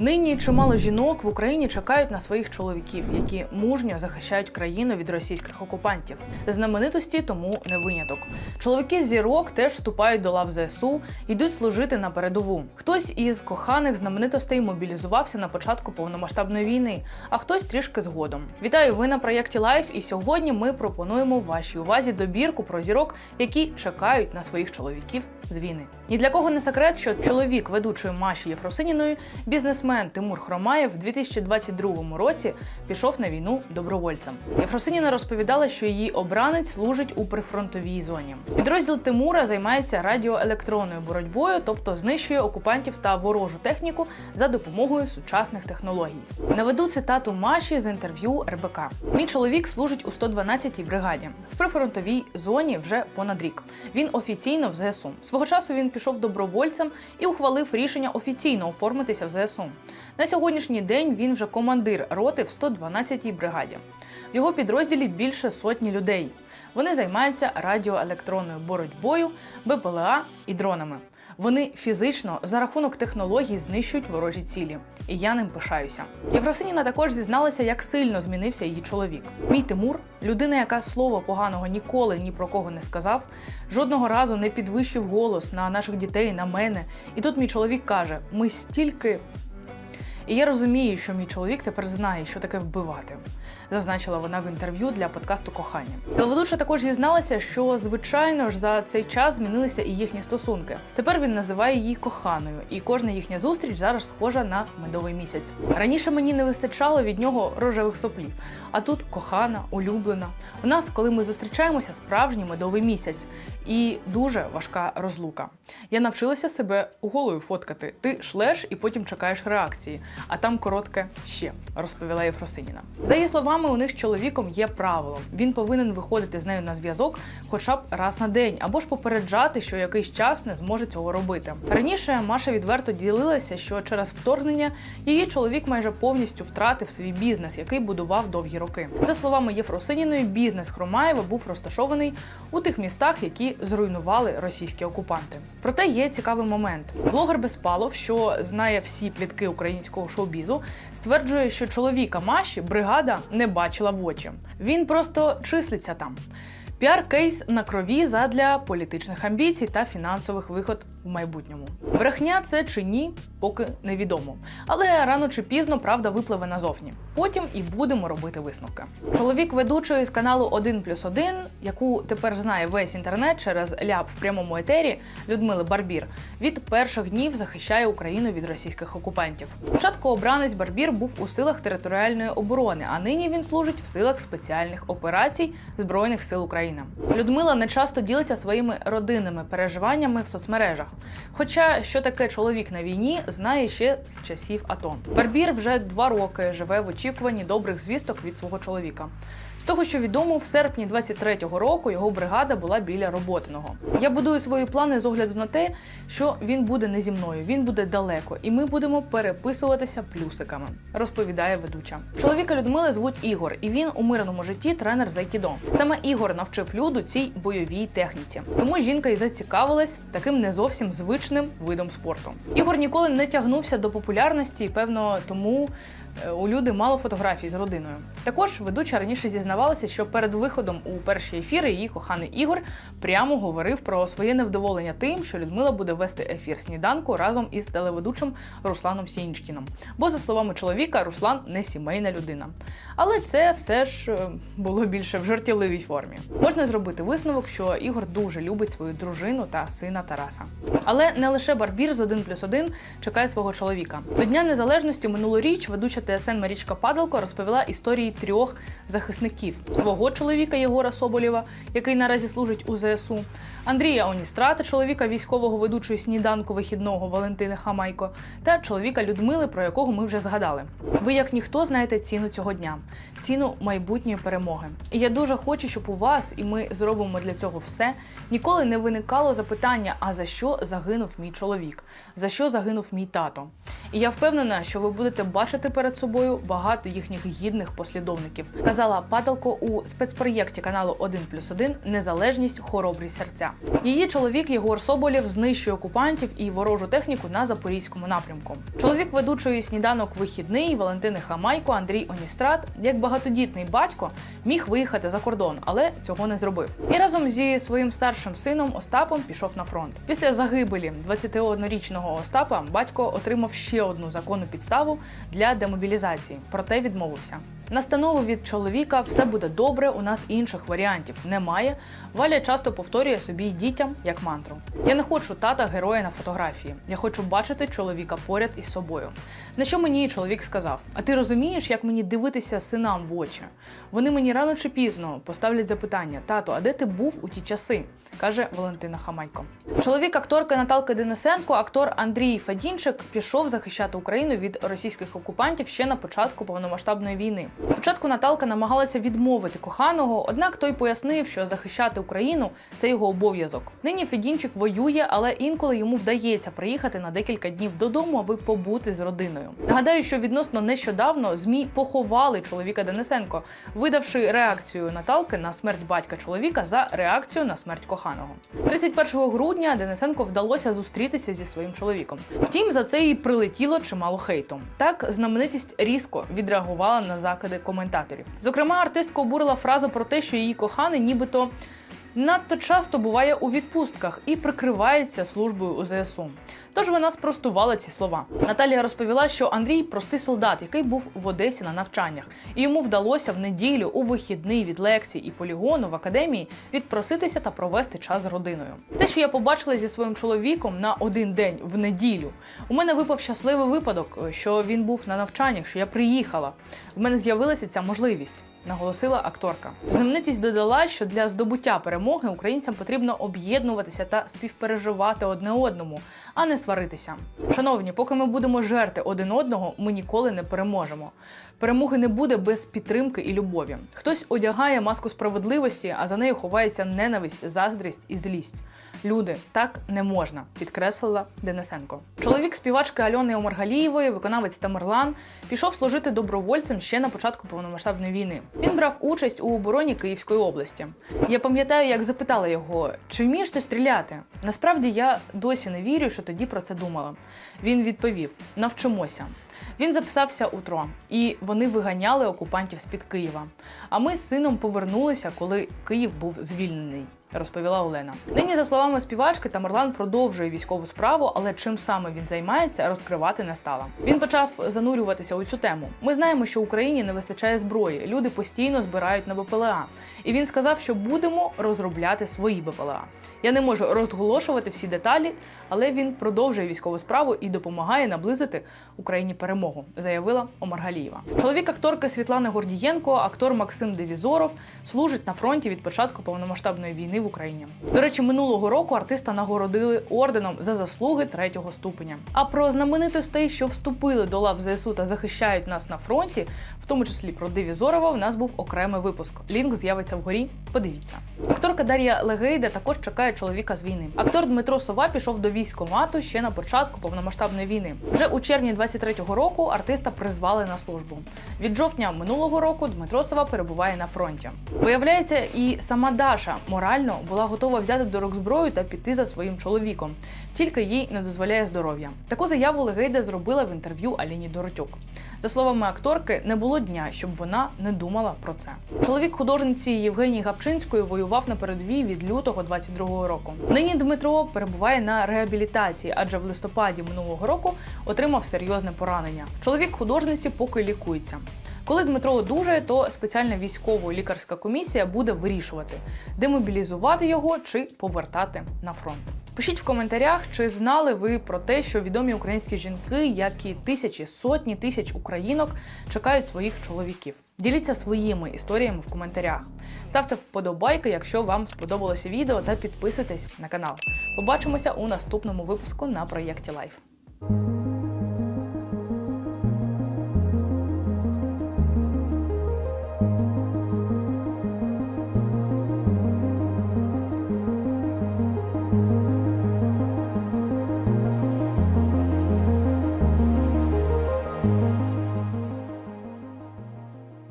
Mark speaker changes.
Speaker 1: Нині чимало жінок в Україні чекають на своїх чоловіків, які мужньо захищають країну від російських окупантів. Знаменитості тому не виняток. Чоловіки зірок теж вступають до лав ЗСУ, йдуть служити на передову. Хтось із коханих знаменитостей мобілізувався на початку повномасштабної війни, а хтось трішки згодом. Вітаю! Ви на проєкті Лайф, і сьогодні ми пропонуємо вашій увазі добірку про зірок, які чекають на своїх чоловіків з війни. Ні для кого не секрет, що чоловік ведучої Маші Єфросиніної, бізнесмен Тимур Хромаєв, в 2022 році пішов на війну добровольцем. Єфросиніна розповідала, що її обранець служить у прифронтовій зоні. Підрозділ Тимура займається радіоелектронною боротьбою, тобто знищує окупантів та ворожу техніку за допомогою сучасних технологій. Наведу цитату Маші з інтерв'ю РБК. Мій чоловік служить у 112-й бригаді в прифронтовій зоні вже понад рік. Він офіційно в ЗСУ. Свого часу він пішов добровольцем і ухвалив рішення офіційно оформитися в ЗСУ. На сьогоднішній день він вже командир роти в 112-й бригаді. В його підрозділі більше сотні людей. Вони займаються радіоелектронною боротьбою, БПЛА і дронами. Вони фізично за рахунок технологій знищують ворожі цілі, і я ним пишаюся. Євросиніна також зізналася, як сильно змінився її чоловік. Мій Тимур, людина, яка слова поганого ніколи ні про кого не сказав, жодного разу не підвищив голос на наших дітей, на мене. І тут мій чоловік каже: ми стільки. І я розумію, що мій чоловік тепер знає, що таке вбивати, зазначила вона в інтерв'ю для подкасту Кохання. Телеведуча також зізналася, що звичайно ж за цей час змінилися і їхні стосунки. Тепер він називає її коханою, і кожна їхня зустріч зараз схожа на медовий місяць. Раніше мені не вистачало від нього рожевих соплів, а тут кохана, улюблена. У нас, коли ми зустрічаємося, справжній медовий місяць і дуже важка розлука. Я навчилася себе голою фоткати. Ти шлеш і потім чекаєш реакції, а там коротке ще, розповіла Єфросиніна. За її словами, у них з чоловіком є правило. Він повинен виходити з нею на зв'язок хоча б раз на день, або ж попереджати, що якийсь час не зможе цього робити. Раніше Маша відверто ділилася, що через вторгнення її чоловік майже повністю втратив свій бізнес, який будував довгі роки. За словами Єфросиніної, бізнес Хромаєва був розташований у тих містах, які зруйнували російські окупанти. Проте є цікавий момент. Блогер Безпалов, що знає всі плітки українського шоу-бізу, стверджує, що чоловіка Маші бригада не бачила в очі. Він просто числиться там. Піар-кейс на крові задля політичних амбіцій та фінансових виход в майбутньому. Брехня це чи ні, поки невідомо. Але рано чи пізно правда випливе назовні. Потім і будемо робити висновки. Чоловік ведучої з каналу 1 плюс 1, яку тепер знає весь інтернет через ляп в прямому етері Людмили Барбір, від перших днів захищає Україну від російських окупантів. Спочатку обранець Барбір був у силах територіальної оборони, а нині він служить в силах спеціальних операцій Збройних сил України. Людмила не часто ділиться своїми родинними переживаннями в соцмережах. Хоча що таке чоловік на війні, знає ще з часів АТО. Барбір вже два роки живе в очікуванні добрих звісток від свого чоловіка. З того, що відомо, в серпні 23-го року його бригада була біля роботиного. Я будую свої плани з огляду на те, що він буде не зі мною, він буде далеко, і ми будемо переписуватися плюсиками, розповідає ведуча. Чоловіка Людмили звуть Ігор, і він у мирному житті тренер з. Саме Ігор навчив люду цій бойовій техніці. Тому жінка і зацікавилась таким не зовсім звичним видом спорту. Ігор ніколи не тягнувся до популярності, і певно тому у люди мало фотографій з родиною. Також ведуча раніше зізнавалася, що перед виходом у перші ефіри її коханий Ігор прямо говорив про своє невдоволення тим, що Людмила буде вести ефір сніданку разом із телеведучим Русланом Сінічкіном. Бо, за словами чоловіка, Руслан не сімейна людина. Але це все ж е, було більше в жартівливій формі. Можна зробити висновок, що Ігор дуже любить свою дружину та сина Тараса. Але не лише Барбір з 1 плюс 1 чекає свого чоловіка. До Дня Незалежності минулоріч ведуча ТСН Марічка Падалко розповіла історії трьох захисників: свого чоловіка Єгора Соболєва, який наразі служить у ЗСУ, Андрія Оністрата, чоловіка військового ведучої сніданку вихідного Валентини Хамайко, та чоловіка Людмили, про якого ми вже згадали. Ви, як ніхто, знаєте ціну цього дня, ціну майбутньої перемоги. І я дуже хочу, щоб у вас, і ми зробимо для цього все, ніколи не виникало запитання: а за що загинув мій чоловік, за що загинув мій тато. І я впевнена, що ви будете бачити перед собою багато їхніх гідних послідовників. Казала падалко у спецпроєкті каналу 1 плюс 1 Незалежність, хоробрі серця. Її чоловік Єгор Соболєв знищує окупантів і ворожу техніку на запорізькому напрямку. Чоловік ведучої сніданок вихідний Валентини Хамайко Андрій Оністрат, як багатодітний батько, міг виїхати за кордон, але цього не зробив. І разом зі своїм старшим сином Остапом пішов на фронт. Після загибелі 21-річного Остапа батько отримав ще одну законну підставу для демобілізації, проте відмовився. Настанову від чоловіка все буде добре, у нас інших варіантів немає. Валя часто повторює собі дітям як мантру. Я не хочу тата героя на фотографії. Я хочу бачити чоловіка поряд із собою. На що мені чоловік сказав: А ти розумієш, як мені дивитися синам в очі? Вони мені рано чи пізно поставлять запитання: тато, а де ти був у ті часи? каже Валентина Хамайко. Чоловік акторки Наталки Денисенко, актор Андрій Фадінчик, пішов захищати Україну від російських окупантів ще на початку повномасштабної війни. Спочатку Наталка намагалася відмовити коханого, однак той пояснив, що захищати Україну це його обов'язок. Нині Федінчик воює, але інколи йому вдається приїхати на декілька днів додому, аби побути з родиною. Нагадаю, що відносно нещодавно змі поховали чоловіка Денисенко, видавши реакцію Наталки на смерть батька чоловіка за реакцію на смерть коханого. 31 грудня Денисенко вдалося зустрітися зі своїм чоловіком. Втім, за це і прилетіло чимало хейту. Так, знаменитість різко відреагувала на закиди коментаторів. Зокрема, артистка обурила фразу про те, що її коханий нібито. Надто часто буває у відпустках і прикривається службою у ЗСУ. Тож вона спростувала ці слова. Наталія розповіла, що Андрій простий солдат, який був в Одесі на навчаннях, і йому вдалося в неділю у вихідний від лекцій і полігону в академії відпроситися та провести час з родиною. Те, що я побачила зі своїм чоловіком на один день в неділю, у мене випав щасливий випадок, що він був на навчаннях, що я приїхала. В мене з'явилася ця можливість. Наголосила акторка. Знаменитість додала, що для здобуття перемоги українцям потрібно об'єднуватися та співпереживати одне одному, а не сваритися. Шановні, поки ми будемо жерти один одного, ми ніколи не переможемо. Перемоги не буде без підтримки і любові. Хтось одягає маску справедливості, а за нею ховається ненависть, заздрість і злість. Люди, так не можна, підкреслила Денисенко. Чоловік співачки Альони Омаргалієвої, виконавець Тамерлан, пішов служити добровольцем ще на початку повномасштабної війни. Він брав участь у обороні Київської області. Я пам'ятаю, як запитала його, чи вмієш ти стріляти? Насправді я досі не вірю, що тоді про це думала. Він відповів: навчимося. Він записався у ТРО, і вони виганяли окупантів з-під Києва. А ми з сином повернулися, коли Київ був звільнений. Розповіла Олена. Нині, за словами співачки, Тамерлан продовжує військову справу, але чим саме він займається, розкривати не стала. Він почав занурюватися у цю тему. Ми знаємо, що Україні не вистачає зброї. Люди постійно збирають на БПЛА. І він сказав, що будемо розробляти свої БПЛА. Я не можу розголошувати всі деталі, але він продовжує військову справу і допомагає наблизити Україні перемогу, заявила Омаргалієва. Чоловік акторки Світлани Гордієнко, актор Максим Девізоров, служить на фронті від початку повномасштабної війни в Україні. До речі, минулого року артиста нагородили орденом за заслуги третього ступеня. А про знаменитостей, що вступили до лав ЗСУ та захищають нас на фронті, в тому числі про Девізорова, в нас був окремий випуск. Лінк з'явиться вгорі. Подивіться. Акторка Дар'я Легейда також чекає чоловіка з війни. Актор Дмитро Сова пішов до військкомату ще на початку повномасштабної війни. Вже у червні 23-го року артиста призвали на службу. Від жовтня минулого року Дмитро Сова перебуває на фронті. Виявляється, і сама Даша морально була готова взяти до рук зброю та піти за своїм чоловіком, тільки їй не дозволяє здоров'я. Таку заяву Легейда зробила в інтерв'ю Аліні Доротюк. За словами акторки, не було дня, щоб вона не думала про це. Чоловік художниці Євгенії Гапчинської воював на передовій від лютого 22-го року. Нині Дмитро перебуває на реабілітації, адже в листопаді минулого року отримав серйозне поранення. Чоловік художниці поки лікується. Коли Дмитро одужає, то спеціальна військово-лікарська комісія буде вирішувати, демобілізувати його чи повертати на фронт. Пишіть в коментарях, чи знали ви про те, що відомі українські жінки, як і тисячі, сотні тисяч українок, чекають своїх чоловіків. Діліться своїми історіями в коментарях. Ставте вподобайки, якщо вам сподобалося відео, та підписуйтесь на канал. Побачимося у наступному випуску на проєкті Лайф.